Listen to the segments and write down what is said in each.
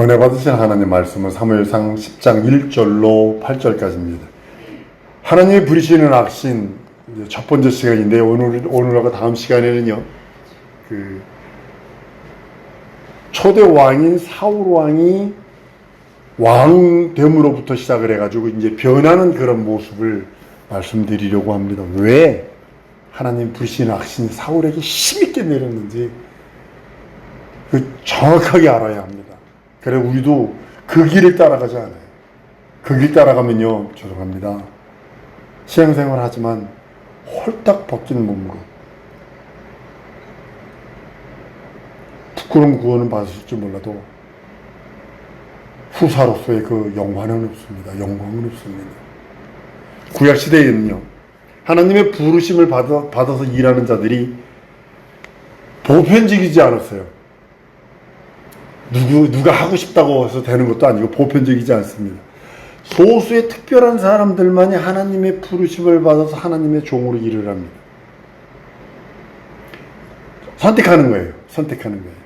은혜 받으신 하나님 말씀은 사무엘상 10장 1절로 8절까지입니다. 하나님이 부리시는 악신 첫 번째 시간인데 오늘 오늘하고 다음 시간에는요. 그 초대 왕인 사울 왕이 왕 됨으로부터 시작을 해가지고 이제 변하는 그런 모습을 말씀드리려고 합니다. 왜 하나님 부리시는 악신이 사울에게 힘있게 내렸는지 그 정확하게 알아야 합니다. 그래 우리도 그 길을 따라가지 않아요. 그 길 따라가면요, 죄송합니다. 신앙생활 하지만 홀딱 벗긴 몸으로 부끄러운 구원은 받으실지 몰라도 후사로서의 그 영화는 없습니다. 영광은 없습니다. 구약 시대에는요, 하나님의 부르심을 받아, 받아서 일하는 자들이 보편적이지 않았어요. 누구, 누가 하고 싶다고 해서 되는 것도 아니고 보편적이지 않습니다. 소수의 특별한 사람들만이 하나님의 부르심을 받아서 하나님의 종으로 일을 합니다. 선택하는 거예요. 선택하는 거예요.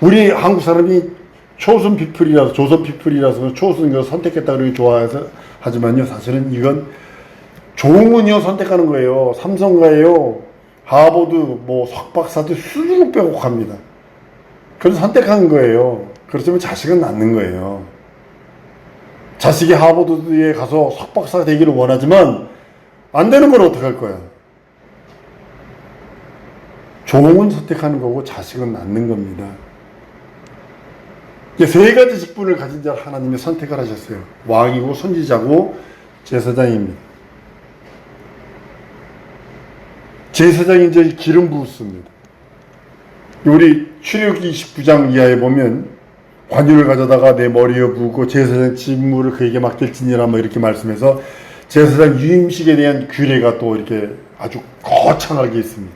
우리 한국 사람이 초선 피플이라서 조선 피플이라서 초선 거 선택했다 그러기 좋아해서 하지만요 사실은 이건 종은요 선택하는 거예요. 삼성가예요. 하버드 뭐 석박사도 수두룩 빼곡합니다. 그래서 선택한 거예요. 그렇지만 자식은 낳는 거예요. 자식이 하버드에 가서 석박사 되기를 원하지만 안 되는 걸 어떡할 거야? 종은 선택하는 거고 자식은 낳는 겁니다. 세 가지 직분을 가진 자 하나님이 선택을 하셨어요. 왕이고 선지자고 제사장입니다. 제사장이 이제 기름 부었습니다. 우리 출애굽기 29장 이하에 보면 관유를 가져다가 내 머리에 부고 제사장 직무를 그에게 맡길지니라 뭐 이렇게 말씀해서 제사장 유임식에 대한 규례가 또 이렇게 아주 거창하게 있습니다.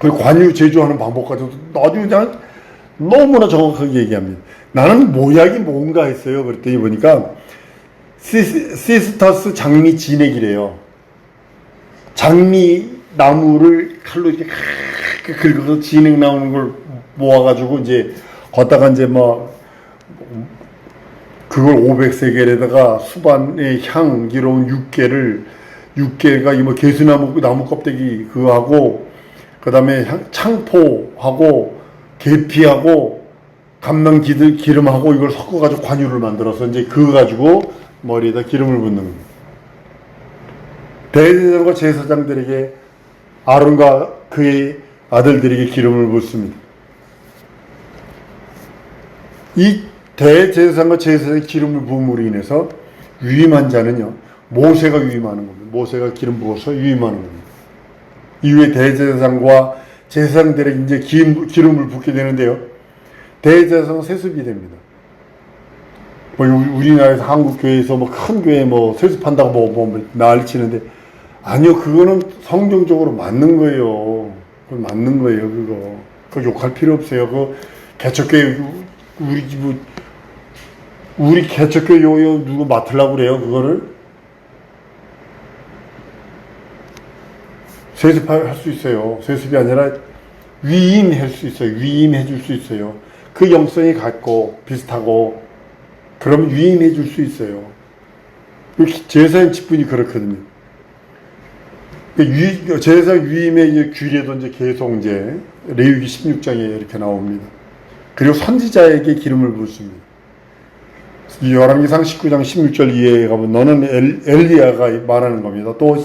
그리고 관유 제조하는 방법까지도 아주 그냥 너무나 정확하게 얘기합니다. 나는 모약이 뭔가 했어요. 그랬더니 보니까 시스, 시스터스 장미 진액이래요. 장미 나무를 칼로 이렇게 긁어서 진액 나오는 걸 모아가지고 이제 걷다가 이제 뭐 그걸 500세겔에다가 수반의 향기로운 육개를 육개가 이뭐 개수나무 나무 껍데기 그거 하고 그다음에 창포하고 계피하고 감낭 기들 기름하고 이걸 섞어가지고 관유를 만들어서 이제 그거 가지고 머리에다 기름을 붓는 겁니다. 대제사장과 제사장들에게 아론과 그의 아들들에게 기름을 붓습니다. 이 대제사장과 제사장의 기름을 부음으로 인해서 유임한 자는요, 모세가 유임하는 겁니다. 모세가 기름 부어서 유임하는 겁니다. 이후에 대제사장과 제사장들에게 이제 기름, 기름을 붓게 되는데요. 대제사장은 세습이 됩니다. 뭐 우리나라에서 한국 교회에서 뭐 큰 교회 뭐 세습한다고 뭐, 뭐 난리 치는데 아니요 그거는 성경적으로 맞는 거예요. 그건 맞는 거예요 그거. 그 욕할 필요 없어요. 그 개척교회 우리 집 우리 개척교회 요 누구 맡으려고 그래요 그거를 세습할 수 있어요. 세습이 아니라 위임할 수 있어요. 위임해 줄 수 있어요. 그 영성이 같고 비슷하고 그러면 위임해 줄 수 있어요. 제사의 직분이 그렇거든요. 유, 제사 위임의 규례도 이제 계속 이제 레위기 16장에 이렇게 나옵니다. 그리고 선지자에게 기름을 붓습니다. 열왕기상 19장 16절 이해에 가면 너는 엘, 엘리야가 말하는 겁니다. 또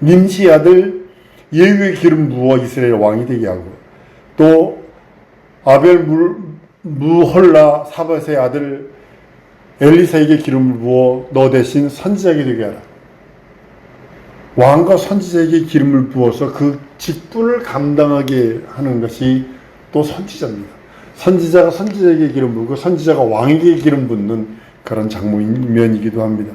님시 아들 예후의 기름 부어 이스라엘 왕이 되게 하고 또 아벨 물, 무헐라 사밧의 아들 엘리사에게 기름을 부어 너 대신 선지자에게 되게 하라. 왕과 선지자에게 기름을 부어서 그 직분을 감당하게 하는 것이 또 선지자입니다. 선지자가 선지자에게 기름 부고 선지자가 왕에게 기름 붓는 그런 장면이기도 합니다.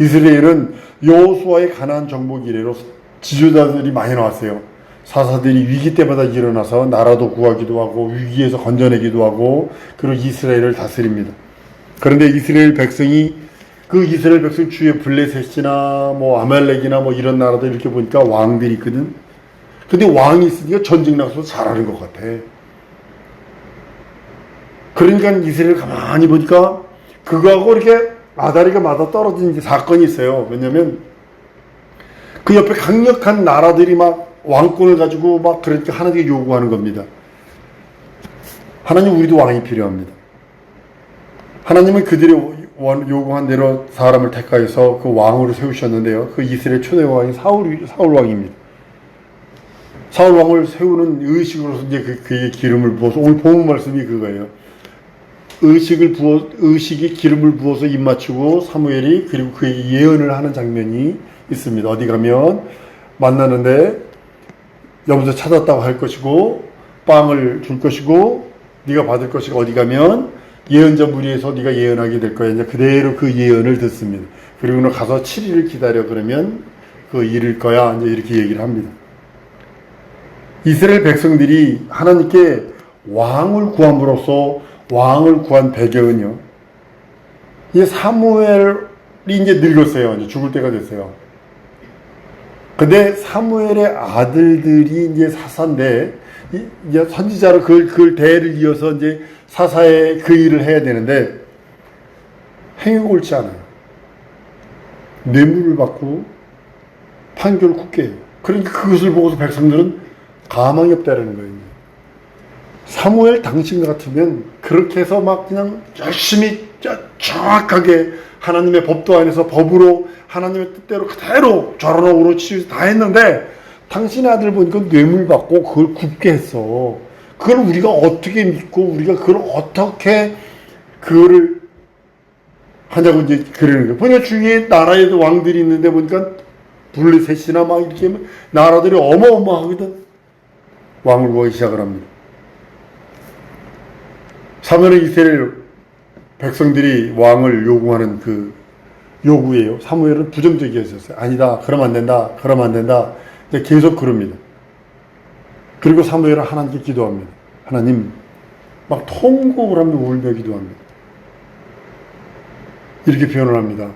이스라엘은 여호수아의 가나안 정복 이래로 지도자들이 많이 나왔어요. 사사들이 위기 때마다 일어나서 나라도 구하기도 하고 위기에서 건져내기도 하고 그리고 이스라엘을 다스립니다. 그런데 이스라엘 백성이 그 이스라엘 백성 주위에 블레셋이나 뭐 아말렉이나 뭐 이런 나라들 이렇게 보니까 왕들이 있거든. 근데 왕이 있으니까 전쟁 나가서 잘하는 것 같아. 그러니까 이스라엘 가만히 보니까 그거하고 이렇게 아다리가 맞아 떨어진 사건이 있어요. 왜냐면 그 옆에 강력한 나라들이 막 왕권을 가지고 막 그러니까 하나님께 요구하는 겁니다. 하나님 우리도 왕이 필요합니다. 하나님은 그들이 원- 요구한 대로 사람을 택하여서 그 왕으로 세우셨는데요. 그 이스라엘 초대 왕이 사울 사울 왕입니다. 사울 왕을 세우는 의식으로서 이제 그, 그의 기름을 부어서 오늘 본 말씀이 그거예요. 의식을 부어 의식이 기름을 부어서 입 맞추고 사무엘이 그리고 그의 예언을 하는 장면이 있습니다. 어디 가면 만나는데 여기서 찾았다고 할 것이고 빵을 줄 것이고 네가 받을 것이고 어디 가면 예언자 무리에서 네가 예언하게 될 거야. 이제 그대로 그 예언을 듣습니다. 그리고는 가서 7일을 기다려 그러면 그 이룰 거야. 이제 이렇게 얘기를 합니다. 이스라엘 백성들이 하나님께 왕을 구함으로써 왕을 구한 배경은요. 이 사무엘이 이제 늙었어요. 이제 죽을 때가 됐어요. 근데 사무엘의 아들들이 이제 사사인데 이- 이제 선지자로 그걸, 그걸 대를 이어서 이제 사사의 그 일을 해야 되는데 행위가 옳지 않아요. 뇌물을 받고 판결을 굳게 해요. 그러니까 그것을 보고서 백성들은 가망이 없다라는 거예요. 사무엘 당신 같으면 그렇게 해서 막 그냥 열심히 짜- 정확하게 하나님의 법도 안에서 법으로 하나님의 뜻대로 그대로 저런으로 치유해서 다 했는데 당신의 아들 보니까 뇌물 받고 그걸 굽게 했어. 그걸 우리가 어떻게 믿고 우리가 그걸 어떻게 그거를 하냐고 이제 그러는 거예요. 보니까 주위에 나라에도 왕들이 있는데 보니까 블레셋이나 막 이렇게 하면 나라들이 어마어마하거든. 왕을 구하기 시작을 합니다. 사무엘은 이스라엘 백성들이 왕을 요구하는 그 요구예요. 사무엘은 부정적이었어요. 아니다. 그러면 안 된다. 그러면 안 된다. 계속 그럽니다. 그리고 사무엘은 하나님께 기도합니다. 하나님, 막 통곡을 하며 울며 기도합니다. 이렇게 표현을 합니다.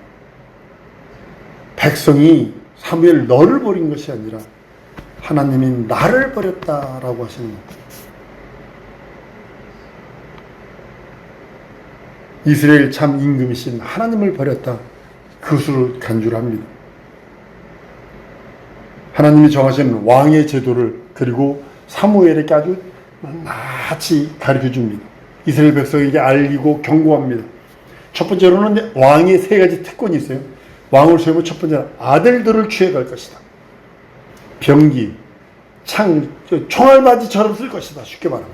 백성이 사무엘 너를 버린 것이 아니라 하나님이 나를 버렸다라고 하시는 거예요. 이스라엘 참 임금이신 하나님을 버렸다. 그것으로 간주를 합니다. 하나님이 정하신 왕의 제도를 그리고 사무엘에게 아주 낱이 가르쳐 줍니다. 이스라엘 백성에게 알리고 경고합니다. 첫 번째로는 왕의 세 가지 특권이 있어요. 왕을 세우면 첫 번째는 아들들을 취해갈 것이다. 병기, 창, 저 총알바지처럼 쓸 것이다. 쉽게 말하면.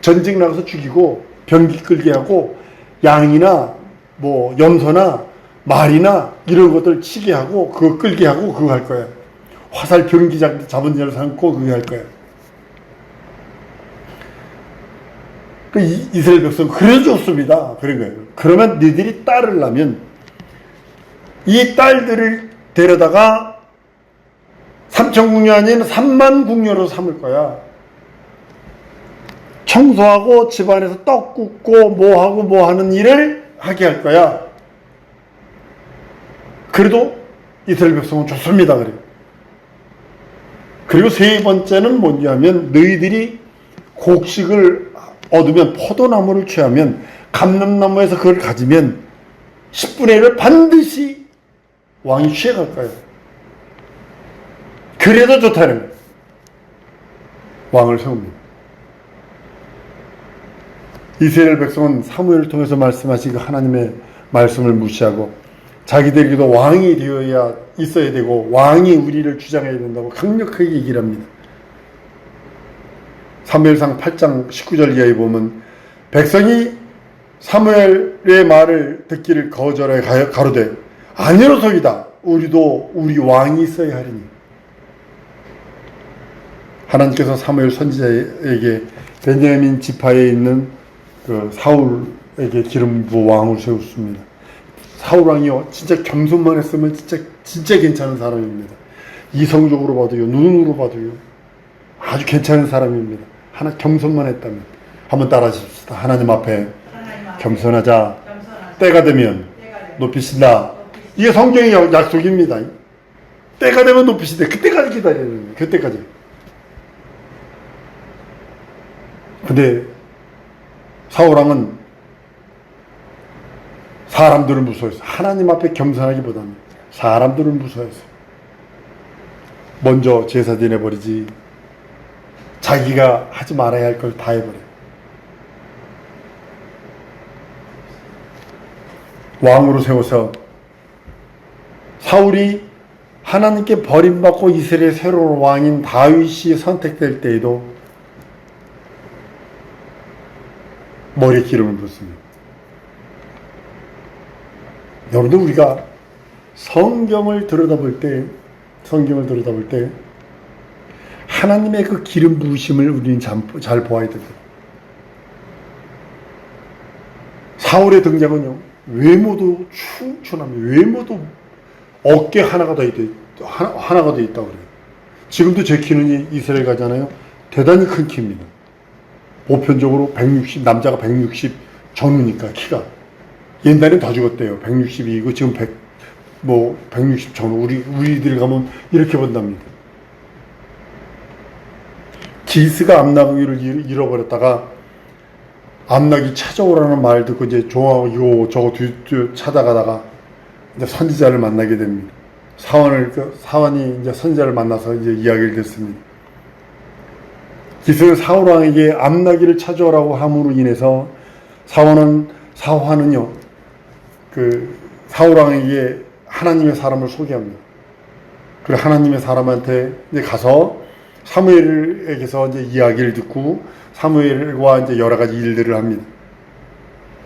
전쟁 나가서 죽이고 병기 끌게 하고 양이나 뭐 염소나 말이나 이런 것들 치게 하고 그거 끌게 하고 그거 할 거야. 화살 병기 잡- 잡은 자를 삼고 그거 할 거야. 그 이- 이스라엘 백성 그래 줬습니다. 그런 거예요. 그러면 너희들이 딸을 낳으면 이 딸들을 데려다가 삼천 궁녀 아닌 삼만 궁녀로 삼을 거야. 청소하고 집안에서 떡 굽고 뭐 하고 뭐 하는 일을 하게 할 거야. 그래도 이스라엘 백성은 좋습니다. 그래요. 그리고 세 번째는 뭐냐면 너희들이 곡식을 얻으면 포도나무를 취하면 감람나무에서 그걸 가지면 10분의 1을 반드시 왕이 취해갈 거예요. 그래도 좋다는. 왕을 세웁니다. 이스라엘 백성은 사무엘을 통해서 말씀하신 그 하나님의 말씀을 무시하고 자기들에게도 왕이 되어야 있어야 되고 왕이 우리를 주장해야 된다고 강력하게 얘기를 합니다. 사무엘상 8장 19절 이하에 보면 백성이 사무엘의 말을 듣기를 거절해 가- 가로되 아니로소이다 우리도 우리 왕이 있어야 하리니 하나님께서 사무엘 선지자에게 베냐민 지파에 있는 그 사울에게 기름 부어 왕을 세웠습니다. 사울 왕이요 진짜 겸손만 했으면 진짜 진짜 괜찮은 사람입니다. 이성적으로 봐도요 눈으로 봐도요 아주 괜찮은 사람입니다. 하나 겸손만 했다면 한번 따라하십시다. 하나님 앞에 겸손하자. 때가 되면 높이신다. 이게 성경의 약- 약속입니다. 때가 되면 높이시대. 그때까지 기다려야 됩니다. 그때까지. 근데 사울왕은 사람들을 무서워했어. 하나님 앞에 겸손하기보다는 사람들을 무서워했어. 먼저 제사 지내버리지. 자기가 하지 말아야 할 걸 다 해버려. 왕으로 세워서 사울이 하나님께 버림받고 이스라엘 새로운 왕인 다윗이 선택될 때에도 머리에 기름을 붓습니다. 여러분들 우리가 성경을 들여다볼 때 성경을 들여다볼 때 하나님의 그 기름 부으심을 우리는 잘, 잘 보아야 됩니다. 사울의 등장은요 외모도 충천합니다. 외모도 어깨 하나가 더 있다. 하나, 하나 가 더 있다고 그래요. 지금도 제 키는 이스라엘 가잖아요. 대단히 큰 키입니다. 보편적으로 160, 남자가 160 전후니까 키가. 옛날엔 더 죽었대요. 162이고 지금 100, 뭐, 160 전후. 우리, 우리들 가면 이렇게 본답니다. 기스가 암나귀를 잃- 잃어버렸다가 암나귀 찾아오라는 말 듣고 이제 종하고 이거 저거 뒤, 뒤 찾아가다가 이제 선지자를 만나게 됩니다. 사원을 그 사원이 이제 선지자를 만나서 이제 이야기를 듣습니다. 기스는 사울 왕에게 암나귀를 찾아오라고 함으로 인해서 사원은 사화는요 그 사울 왕에게 하나님의 사람을 소개합니다. 그리고 하나님의 사람한테 이제 가서 사무엘에게서 이제 이야기를 듣고 사무엘과 이제 여러 가지 일들을 합니다.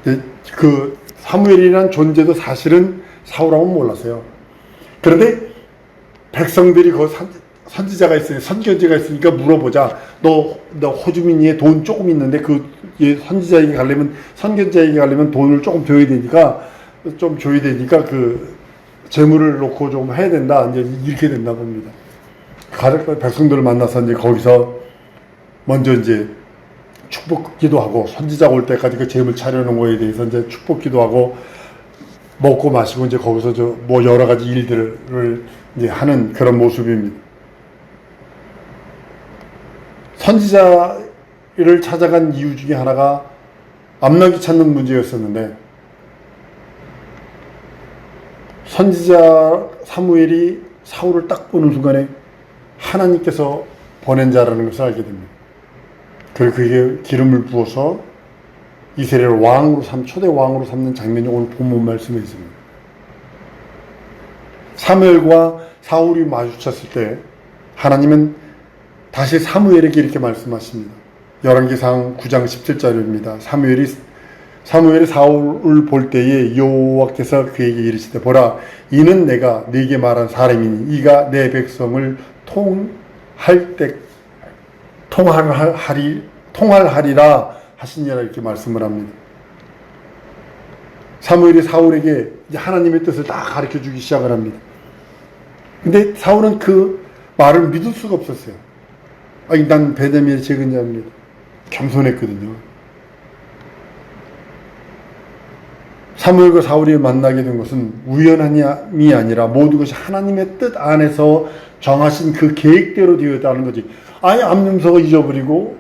이제 그 사무엘이라는 존재도 사실은 사울왕은 몰랐어요. 그런데 백성들이 그 선, 선지자가 있으니 선견지가 있으니까 물어보자. 너, 너 호주민이에 돈 조금 있는데 그 예, 선지자에게 가려면 선견자에게 가려면 돈을 조금 줘야 되니까 좀 줘야 되니까 그 재물을 놓고 좀 해야 된다. 이제 이렇게 된다 봅니다. 가족 백성들을 만나서 이제 거기서 먼저 이제 축복 기도하고 선지자 올 때까지 그 재물 차려놓은 거에 대해서 이제 축복 기도하고 먹고 마시고 이제 거기서 저 뭐 여러 가지 일들을 이제 하는 그런 모습입니다. 선지자를 찾아간 이유 중에 하나가 암나귀 찾는 문제였었는데 선지자 사무엘이 사울을 딱 보는 순간에 하나님께서 보낸 자라는 것을 알게 됩니다. 그리고 그게 기름을 부어서 이스라엘 왕으로 삼 초대 왕으로 삼는 장면이 오늘 본문 말씀에 있습니다. 사무엘과 사울이 마주쳤을 때 하나님은 다시 사무엘에게 이렇게 말씀하십니다. 열왕기상 9장 17절입니다. 사무엘이 사무엘이 사울을 볼 때에 여호와께서 그에게 이르시되 보라 이는 내가 네게 말한 사람이니 이가 내 백성을 통할 때 통할하리 통할하리라 하시니라 이렇게 말씀을 합니다. 사무엘이 사울에게 하나님의 뜻을 다 가르쳐 주기 시작을 합니다. 근데 사울은 그 말을 믿을 수가 없었어요. 아니 난 베냐민의 제근자입니다. 겸손했거든요. 사무엘과 사울이 만나게 된 것은 우연함이 아니라 모든 것이 하나님의 뜻 안에서 정하신 그 계획대로 되었다는 거지. 아예 암염소가 잊어버리고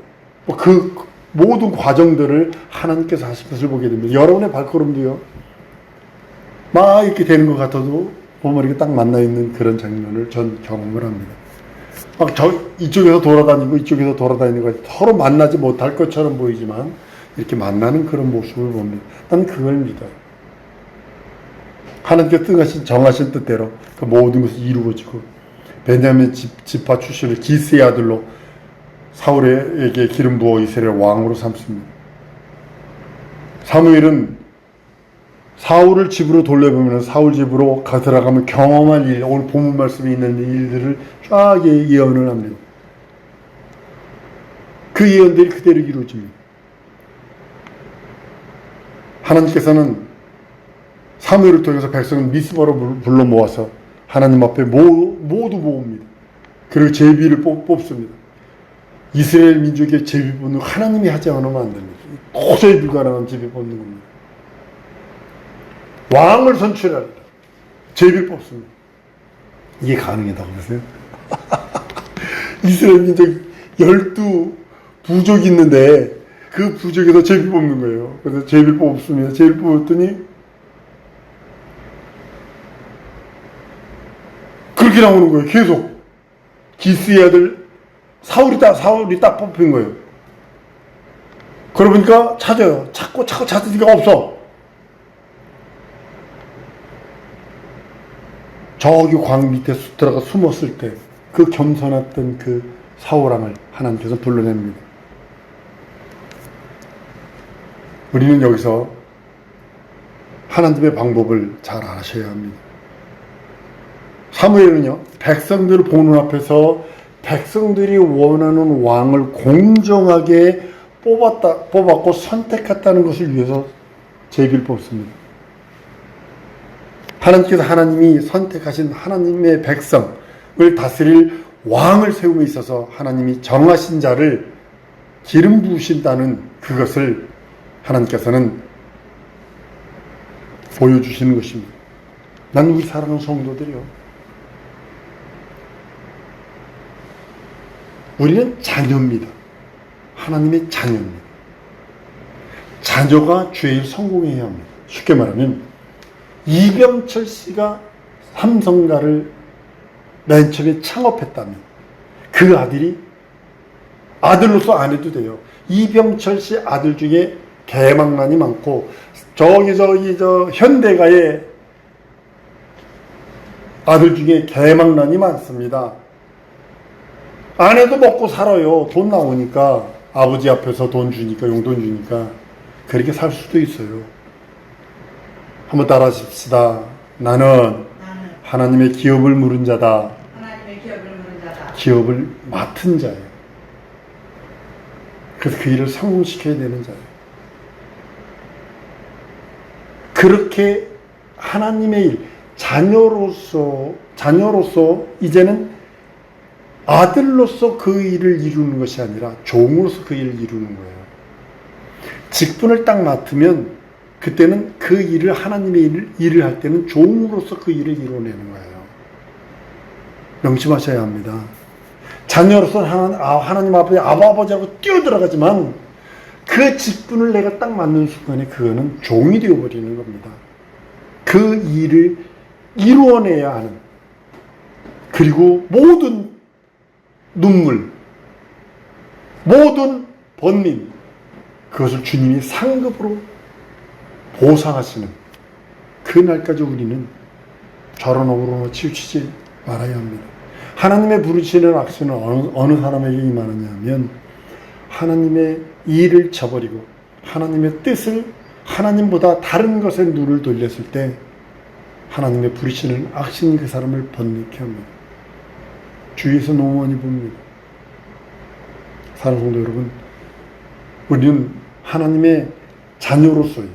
뭐 그 모든 과정들을 하나님께서 하신 것을 보게 됩니다. 여러분의 발걸음도요. 막 이렇게 되는 것 같아도 보면 이렇게 딱 만나 있는 그런 장면을 전 경험을 합니다. 막 저 이쪽에서 돌아다니고 이쪽에서 돌아다니는 거 서로 만나지 못할 것처럼 보이지만 이렇게 만나는 그런 모습을 봅니다. 난 그걸 믿어요. 하나님께서 뜻하신 정하신 뜻대로 그 모든 것이 이루어지고 베냐민 집, 지파 출신의 기스의 아들로 사울에게 기름 부어 이스라엘 왕으로 삼습니다. 사무엘은 사울을 집으로 돌려보면 사울 집으로 가 들어가면 경험할 일, 오늘 본문 말씀에 있는 일들을 쫙 예- 예언을 합니다. 그 예언들이 그대로 이루어집니다. 하나님께서는 사무엘을 통해서 백성을 미스바로 불- 불러 모아서 하나님 앞에 모, 모두 모읍니다. 그리고 제비를 뽑, 뽑습니다. 이스라엘 민족의 제비 뽑는 거 하나님이 하지 않으면 안 됩니다. 도저히 불가능한 제비 뽑는 겁니다. 왕을 선출합니다. 제비를 뽑습니다. 이게 가능하다고 그러세요? 이스라엘 민족 열두 부족이 있는데 그 부족에서 제비 뽑는 거예요. 그래서 제비 뽑습니다. 제비 뽑았더니 그렇게 나오는 거예요. 계속 기스의 아들 사울이 딱 사울이 딱 뽑힌 거예요. 그러니까 찾아요. 찾고 찾고 찾으니까 없어. 저기 광 밑에 수- 들어가 숨었을 때 그 겸손했던 그 사울왕을 하나님께서 불러냅니다. 우리는 여기서 하나님의 방법을 잘 아셔야 합니다. 사무엘은요, 백성들 보는 앞에서 백성들이 원하는 왕을 공정하게 뽑았다, 뽑았고 선택했다는 것을 위해서 제비를 뽑습니다. 하나님께서 하나님이 선택하신 하나님의 백성을 다스릴 왕을 세움에 있어서 하나님이 정하신 자를 기름 부으신다는 그것을 하나님께서는 보여주시는 것입니다. 난 우리 사랑하는 성도들이요. 우리는 자녀입니다. 하나님의 자녀입니다. 자녀가 죄일 성공해야 합니다. 쉽게 말하면 이병철 씨가 삼성가를 맨 처음에 창업했다면 그 아들이 아들로서 안 해도 돼요. 이병철 씨 아들 중에 개망난이 많고 저기 저기 저 현대가의 아들 중에 개망난이 많습니다. 아내도 먹고 살아요. 돈 나오니까 아버지 앞에서 돈 주니까 용돈 주니까 그렇게 살 수도 있어요. 한번 따라 하십시다. 나는 나는. 하나님의 기업을 물은 자다. 기업을 맡은 자예요. 그래서 그 일을 성공시켜야 되는 자예요. 그렇게 하나님의 일, 자녀로서, 자녀로서 이제는 아들로서 그 일을 이루는 것이 아니라 종으로서 그 일을 이루는 거예요. 직분을 딱 맡으면 그때는 그 일을 하나님의 일을, 일을 할 때는 종으로서 그 일을 이루어내는 거예요. 명심하셔야 합니다. 자녀로서 하나님, 아, 하나님 앞에 아버지하고 뛰어들어가지만 그 직분을 내가 딱 맞는 순간에 그거는 종이 되어버리는 겁니다. 그 일을 이루어내야 하는 그리고 모든 눈물, 모든 번민 그것을 주님이 상급으로 보상하시는 그 날까지 우리는 저런 억으로 치우치지 말아야 합니다. 하나님의 부르시는 악수는 어느, 어느 사람에게 임하느냐 하면 하나님의 일을 저버리고 하나님의 뜻을 하나님보다 다른 것에 눈을 돌렸을 때 하나님의 부르시는 악신이 그 사람을 번뇌케 합니다. 주위에서 너무 많이 봅니다. 사랑하는 성도 여러분, 우리는 하나님의 자녀로서요.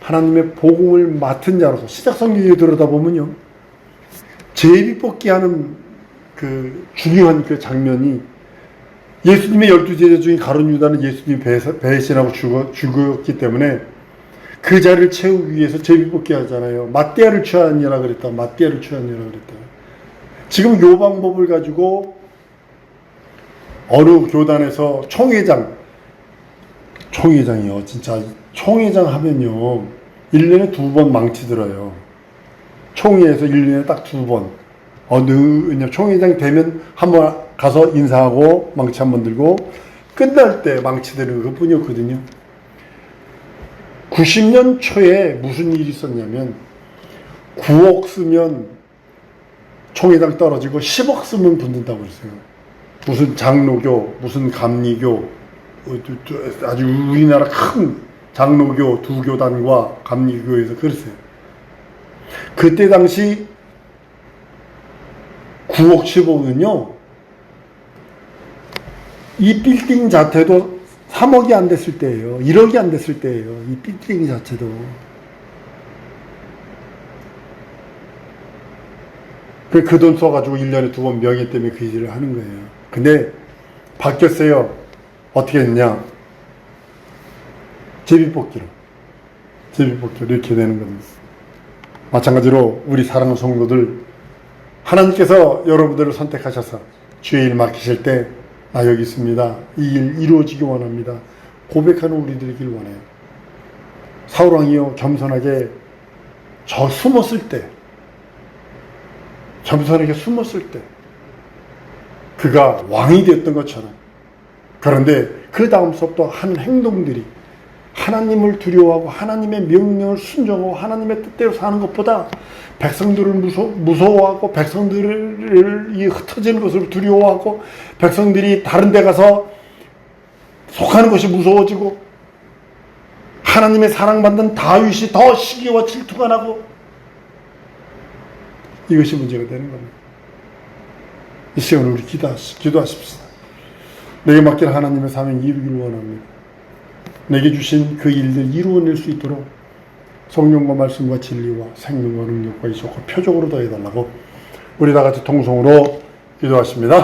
하나님의 복음을 맡은 자로서 시작 성경에 들여다보면요. 제비 뽑기 하는 그 중요한 그 장면이 예수님의 열두 제자 중에 가론 유다는 예수님 배신하고 죽어, 죽었기 때문에 그 자리를 채우기 위해서 제비 뽑기 하잖아요. 맞대야를 취하니라 그랬다. 맞대야를 취하니라 그랬다. 지금 요 방법을 가지고 어느 교단에서 총회장, 총회장이요. 진짜 총회장 하면요. 1년에 두 번 망치 들어요. 총회에서 1년에 딱 두 번. 어느 총회장 되면 한 번 가서 인사하고 망치 한 번 들고 끝날 때 망치 드는 것 뿐이었거든요. 90년 초에 무슨 일이 있었냐면 9억 쓰면 총회장 떨어지고 10억 쓰면 붙는다고 그랬어요. 무슨 장로교, 무슨 감리교, 아주 우리나라 큰 장로교 두 교단과 감리교에서 그랬어요. 그때 당시 9억 10억은요, 이 빌딩 자체도 3억이 안 됐을 때예요. 1억이 안 됐을 때예요. 이 빌딩 자체도. 그 돈 써가지고 1년에 두 번 명예 때문에 그 일을 하는 거예요. 근데 바뀌었어요. 어떻게 했냐. 제비뽑기로. 제비뽑기로 이렇게 되는 겁니다. 마찬가지로 우리 사랑하는 성도들 하나님께서 여러분들을 선택하셔서 주의 일 맡기실 때 나 여기 있습니다. 이 일 이루어지기 원합니다. 고백하는 우리들이길 원해요. 사울왕이요 겸손하게 저 숨었을 때 겸손하게 숨었을 때 그가 왕이 되었던 것처럼. 그런데 그 다음서부터 한 행동들이 하나님을 두려워하고 하나님의 명령을 순종하고 하나님의 뜻대로 사는 것보다 백성들을 무서, 무서워하고 백성들을 이 흩어지는 것을 두려워하고 백성들이 다른 데 가서 속하는 것이 무서워지고 하나님의 사랑받는 다윗이 더 시기와 질투가 나고 이것이 문제가 되는 겁니다. 이 시간에 우리 기도하시, 기도하십시다. 내게 맡긴 하나님의 사명 이루기를 원합니다. 내게 주신 그 일들 이루어낼 수 있도록 성령과 말씀과 진리와 생명과 능력과 이속과 표적으로 더해달라고 우리 다 같이 통성으로 기도하십니다.